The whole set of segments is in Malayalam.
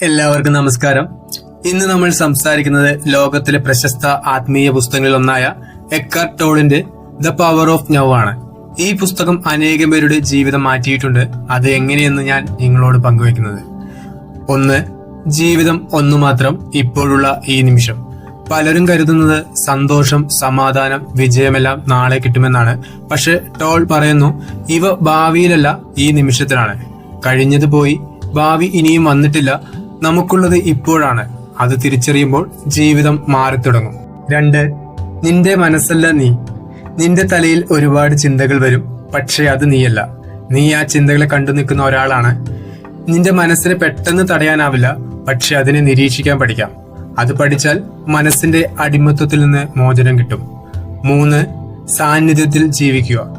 എല്ലാവർക്കും നമസ്കാരം. ഇന്ന് നമ്മൾ സംസാരിക്കുന്നത് ലോകത്തിലെ പ്രശസ്ത ആത്മീയ പുസ്തകങ്ങളിൽ ഒന്നായ എക്കാർട്ട് ടോളിന്റെ ദ പവർ ഓഫ് നൗ ആണ്. ഈ പുസ്തകം അനേകം പേരുടെ ജീവിതം മാറ്റിയിട്ടുണ്ട്. അത് എങ്ങനെയെന്ന് ഞാൻ നിങ്ങളോട് പങ്കുവെക്കുന്നത് ഒന്ന് ജീവിതം ഒന്നു മാത്രം ഇപ്പോഴുള്ള ഈ നിമിഷം. പലരും കരുതുന്നത് സന്തോഷം സമാധാനം വിജയമെല്ലാം നാളെ കിട്ടുമെന്നാണ്. പക്ഷെ ടോൾ പറയുന്നു ഇവ ഭാവിയിലല്ല ഈ നിമിഷത്തിലാണ്. കഴിഞ്ഞത് പോയി ഭാവി ഇനിയും വന്നിട്ടില്ല നമുക്കുള്ളത് ഇപ്പോഴാണ്. അത് തിരിച്ചറിയുമ്പോൾ ജീവിതം മാറിത്തുടങ്ങും. രണ്ട് നിന്റെ മനസ്സല്ല നീ. നിന്റെ തലയിൽ ഒരുപാട് ചിന്തകൾ വരും പക്ഷേ അത് നീയല്ല. നീ ആ ചിന്തകളെ കണ്ടു നിൽക്കുന്ന ഒരാളാണ്. നിന്റെ മനസ്സിനെ പെട്ടെന്ന് തടയാനാവില്ല പക്ഷെ അതിനെ നിരീക്ഷിക്കാൻ പഠിക്കാം. അത് പഠിച്ചാൽ മനസ്സിന്റെ അടിമത്വത്തിൽ നിന്ന് മോചനം കിട്ടും. മൂന്ന് സാന്നിധ്യത്തിൽ ജീവിക്കുക.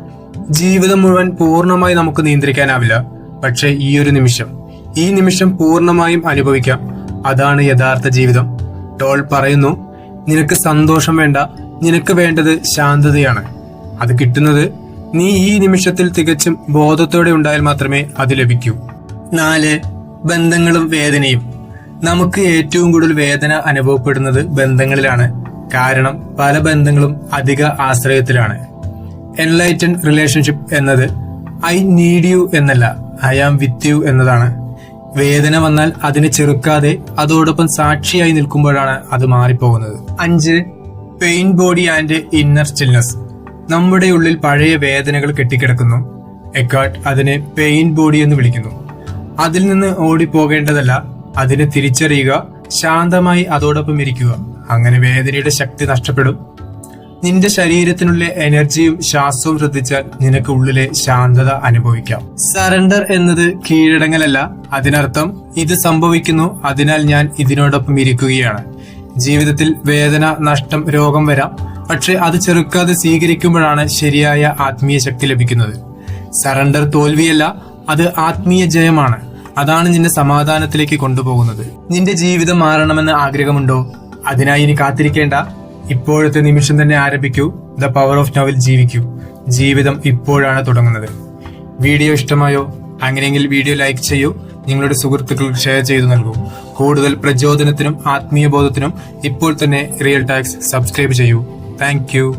ജീവിതം മുഴുവൻ പൂർണമായി നമുക്ക് നിയന്ത്രിക്കാനാവില്ല പക്ഷേ ഈ ഒരു നിമിഷം. ഈ നിമിഷം പൂർണമായും അനുഭവിക്കാം. അതാണ് യഥാർത്ഥ ജീവിതം. ടോൾ പറയുന്നു നിനക്ക് സന്തോഷം വേണ്ട. നിനക്ക് വേണ്ടത് ശാന്തതയാണ്. അത് കിട്ടുന്നത് നീ ഈ നിമിഷത്തിൽ തികച്ചും ബോധത്തോടെ ഉണ്ടായാൽ മാത്രമേ അത് ലഭിക്കൂ. നാല് ബന്ധങ്ങളും വേദനയും. നമുക്ക് ഏറ്റവും കൂടുതൽ വേദന അനുഭവപ്പെടുന്നത് ബന്ധങ്ങളിലാണ്. കാരണം പല ബന്ധങ്ങളും അധിക ആശ്രയത്തിലാണ്. എൻലൈറ്റൻ റിലേഷൻഷിപ്പ് എന്നത് ഐ നീഡ് യു എന്നല്ല ഐ ആം വിത്ത് യു എന്നതാണ്. വേദന വന്നാൽ അതിനെ ചെറുക്കാതെ അതോടൊപ്പം സാക്ഷിയായി നിൽക്കുമ്പോഴാണ് അത് മാറിപ്പോകുന്നത്. അഞ്ച് pain body and inner stillness നമ്മുടെ ഉള്ളിൽ പഴയ വേദനകൾ കെട്ടിക്കിടക്കുന്നു. എക്കാട്ട് അതിനെ പെയിൻ ബോഡി എന്ന് വിളിക്കുന്നു. അതിൽ നിന്ന് ഓടിപ്പോകേണ്ടതല്ല അതിനെ തിരിച്ചറിയുക ശാന്തമായി അതോടൊപ്പം ഇരിക്കുക. അങ്ങനെ വേദനയുടെ ശക്തി നഷ്ടപ്പെടും. നിന്റെ ശരീരത്തിനുള്ളിലെ എനർജിയും ശ്വാസവും ശ്രദ്ധിച്ചാൽ നിനക്ക് ഉള്ളിലെ ശാന്തത അനുഭവിക്കാം. സറണ്ടർ എന്നത് കീഴടങ്ങലല്ല. അതിനർത്ഥം ഇത് സംഭവിക്കുന്നു. അതിനാൽ ഞാൻ ഇതിനോടൊപ്പം ഇരിക്കുകയാണ്. ജീവിതത്തിൽ വേദന നഷ്ടം രോഗം വരാം. പക്ഷെ അത് ചെറുക്കാതെ സ്വീകരിക്കുമ്പോഴാണ് ശരിയായ ആത്മീയ ശക്തി ലഭിക്കുന്നത്. സറണ്ടർ തോൽവിയല്ല അത് ആത്മീയ ജയമാണ്. അതാണ് നിന്നെ സമാധാനത്തിലേക്ക് കൊണ്ടുപോകുന്നത്. നിന്റെ ജീവിതം മാറണമെന്ന് ആഗ്രഹമുണ്ടോ? അതിനായി ഇനി കാത്തിരിക്കേണ്ട. ഇപ്പോഴത്തെ നിമിഷം തന്നെ ആരംഭിക്കൂ. ദ പവർ ഓഫ് നോവൽ ജീവിക്കൂ. ജീവിതം ഇപ്പോഴാണ് തുടങ്ങുന്നത്. വീഡിയോ ഇഷ്ടമായോ? അങ്ങനെയെങ്കിൽ വീഡിയോ ലൈക്ക് ചെയ്യൂ. നിങ്ങളുടെ സുഹൃത്തുക്കൾക്ക് ഷെയർ ചെയ്തു നൽകൂ. കൂടുതൽ പ്രചോദനത്തിനും ആത്മീയ ബോധത്തിനും ഇപ്പോൾ തന്നെ റിയൽ ടാക്സ് സബ്സ്ക്രൈബ് ചെയ്യൂ. താങ്ക്